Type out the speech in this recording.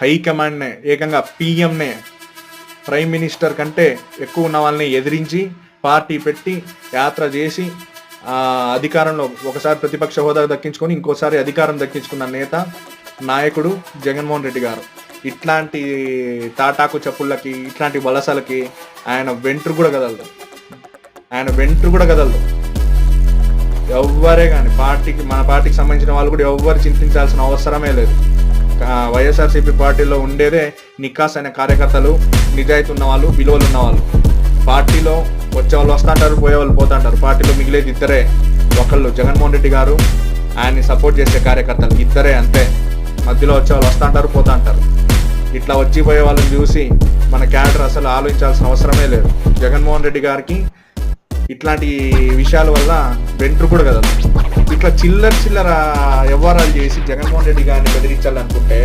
హైకమాండ్నే ఏకంగా పీఎంనే prime minister కంటే ఎక్కువ ఉన్న వాళ్ళని ఎదిరించి పార్టీ పెట్టి యాత్ర చేసి అధికారంలో ఒకసారి ప్రతిపక్ష హోదా దక్కించుకొని ఇంకోసారి అధికారం దక్కించుకున్న నేత నాయకుడు జగన్మోహన్ రెడ్డి గారు. ఇట్లాంటి తాటాకు చెప్పులకి ఇట్లాంటి వలసలకి ఆయన వెంట్రు కూడా కదలదు. ఆయన వెంట్రు కూడా కదలదు. ఎవ్వరే కానీ పార్టీకి మన పార్టీకి సంబంధించిన వాళ్ళు కూడా ఎవ్వరు చింతించాల్సిన అవసరమే లేదు. వైఎస్ఆర్సీపీ పార్టీలో ఉండేదే నికాస్ అనే కార్యకర్తలు నిజాయితీ ఉన్నవాళ్ళు విలువలు ఉన్న వాళ్ళు పార్టీలో వచ్చే వాళ్ళు వస్తుంటారు పోయేవాళ్ళు పోతుంటారు. పార్టీలో మిగిలేది ఇద్దరే. ఒకళ్ళు జగన్మోహన్ రెడ్డి గారు ఆయన్ని సపోర్ట్ చేసే కార్యకర్తలు ఇద్దరే అంతే. మధ్యలో వచ్చే వాళ్ళు వస్తుంటారు పోతుంటారు. ఇట్లా వచ్చి పోయే వాళ్ళని చూసి మన క్యాడర్ అసలు ఆలోచించాల్సిన అవసరమే లేదు. జగన్మోహన్ రెడ్డి గారికి ఇట్లాంటి విషయాల వల్ల వెంట్రు కూడా కదా. ఇట్లా చిల్లర చిల్లర వ్యవహారాలు చేసి జగన్మోహన్ రెడ్డి గారిని బెదిరించాలనుకుంటే